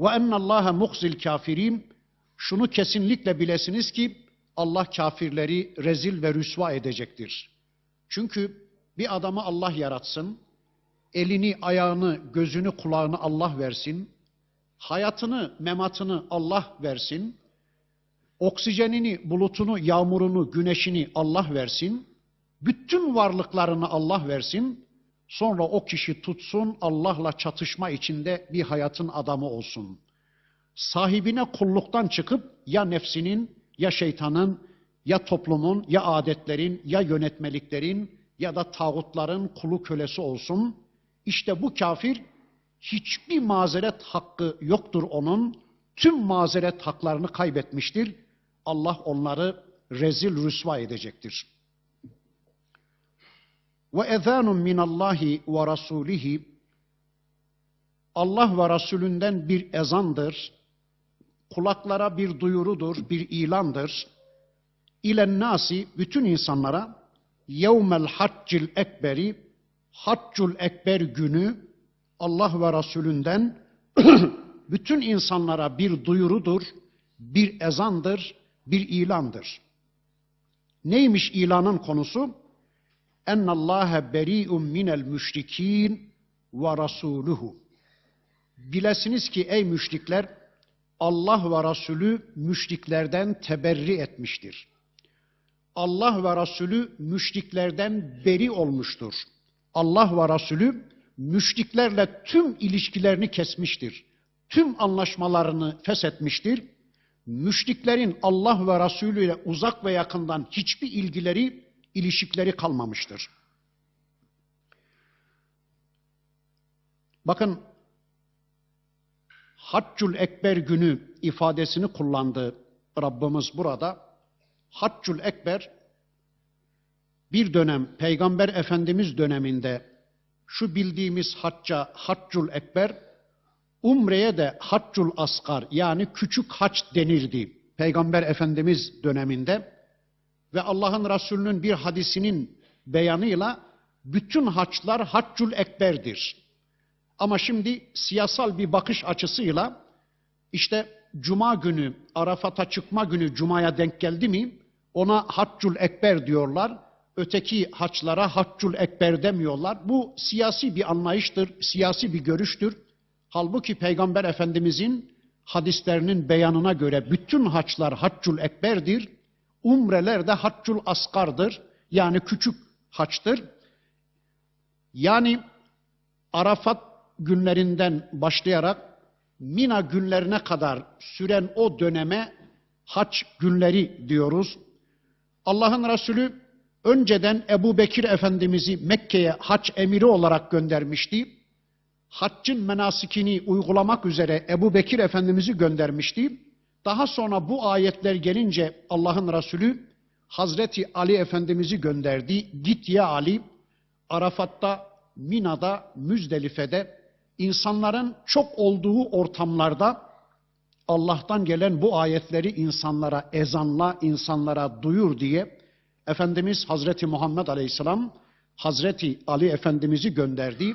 Ve ennallaha muhzil kafirin. Şunu kesinlikle bilesiniz ki Allah kafirleri rezil ve rüsva edecektir. Çünkü bir adamı Allah yaratsın, elini, ayağını, gözünü, kulağını Allah versin, hayatını, mematını Allah versin, oksijenini, bulutunu, yağmurunu, güneşini Allah versin, bütün varlıklarını Allah versin, sonra o kişi tutsun Allah'la çatışma içinde bir hayatın adamı olsun. Sahibine kulluktan çıkıp ya nefsinin, ya şeytanın, ya toplumun, ya adetlerin, ya yönetmeliklerin ya da tağutların kulu kölesi olsun. İşte bu kafir hiçbir mazeret hakkı yoktur onun. Tüm mazeret haklarını kaybetmiştir. Allah onları rezil rüsva edecektir. Ve ezanun minallahi ve rasulihi Allah ve Resulünden bir ezandır. Kulaklara bir duyurudur, bir ilandır. İlen nasi bütün insanlara yevmel haccil ekberi haccul ekber günü Allah ve Resulünden bütün insanlara bir duyurudur, bir ezandır, bir ilandır. Neymiş ilanın konusu? Ennallâhe beri'un minel müşrikîn ve rasûluhu. Bilesiniz ki ey müşrikler, Allah ve Resulü müşriklerden teberri etmiştir. Allah ve Resulü müşriklerden beri olmuştur. Allah ve Resulü müşriklerle tüm ilişkilerini kesmiştir. Tüm anlaşmalarını feshetmiştir. Müşriklerin Allah ve Resulü ile uzak ve yakından hiçbir ilgileri, ilişkileri kalmamıştır. Bakın Haccul Ekber günü ifadesini kullandı Rabbimiz burada. Haccul Ekber bir dönem Peygamber Efendimiz döneminde şu bildiğimiz hacca Haccul Ekber Umre'ye de Haccul Asgar yani küçük haç denirdi Peygamber Efendimiz döneminde ve Allah'ın Resulü'nün bir hadisinin beyanıyla bütün haçlar Haccul Ekber'dir. Ama şimdi siyasal bir bakış açısıyla işte Cuma günü, Arafat'a çıkma günü Cuma'ya denk geldi mi ona Haccul Ekber diyorlar. Öteki haçlara Haccul Ekber demiyorlar. Bu siyasi bir anlayıştır, siyasi bir görüştür. Halbuki Peygamber Efendimizin hadislerinin beyanına göre bütün haçlar Haccul Ekber'dir. Umreler de Haccul Askar'dır. Yani küçük haçtır. Yani Arafat günlerinden başlayarak Mina günlerine kadar süren o döneme haç günleri diyoruz. Allah'ın Resulü önceden Ebu Bekir Efendimiz'i Mekke'ye haç emiri olarak göndermişti. Haccın menasikini uygulamak üzere Ebu Bekir Efendimiz'i göndermişti. Daha sonra bu ayetler gelince Allah'ın Resulü Hazreti Ali Efendimiz'i gönderdi. Git ya Ali, Arafat'ta, Mina'da, Müzdelife'de insanların çok olduğu ortamlarda Allah'tan gelen bu ayetleri insanlara ezanla, insanlara duyur diye Efendimiz Hazreti Muhammed Aleyhisselam Hazreti Ali Efendimiz'i gönderdi.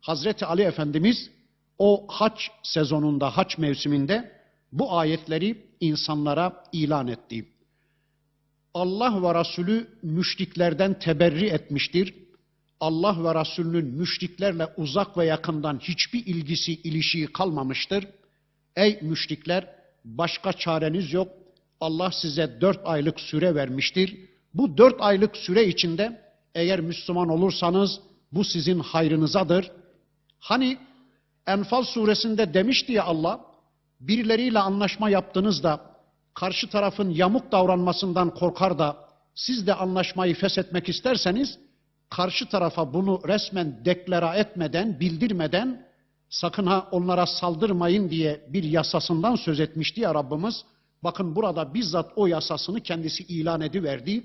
Hazreti Ali Efendimiz o haç sezonunda, haç mevsiminde bu ayetleri insanlara ilan etti. Allah ve Resulü müşriklerden teberri etmiştir. Allah ve Resulünün müşriklerle uzak ve yakından hiçbir ilgisi, ilişiği kalmamıştır. Ey müşrikler, başka çareniz yok. Allah size dört aylık süre vermiştir. Bu dört aylık süre içinde eğer Müslüman olursanız bu sizin hayrınızadır. Hani Enfal suresinde demişti ya Allah, birileriyle anlaşma yaptığınızda karşı tarafın yamuk davranmasından korkar da siz de anlaşmayı feshetmek isterseniz karşı tarafa bunu resmen deklara etmeden, bildirmeden sakın ha onlara saldırmayın diye bir yasasından söz etmişti ya Rabbimiz. Bakın burada bizzat o yasasını kendisi ilan ediverdi.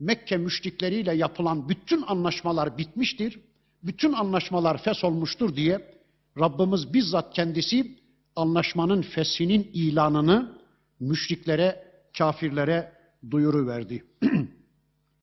Mekke müşrikleriyle yapılan bütün anlaşmalar bitmiştir. Bütün anlaşmalar fes olmuştur diye Rabbimiz bizzat kendisi anlaşmanın feshinin ilanını müşriklere, kafirlere duyuru verdi.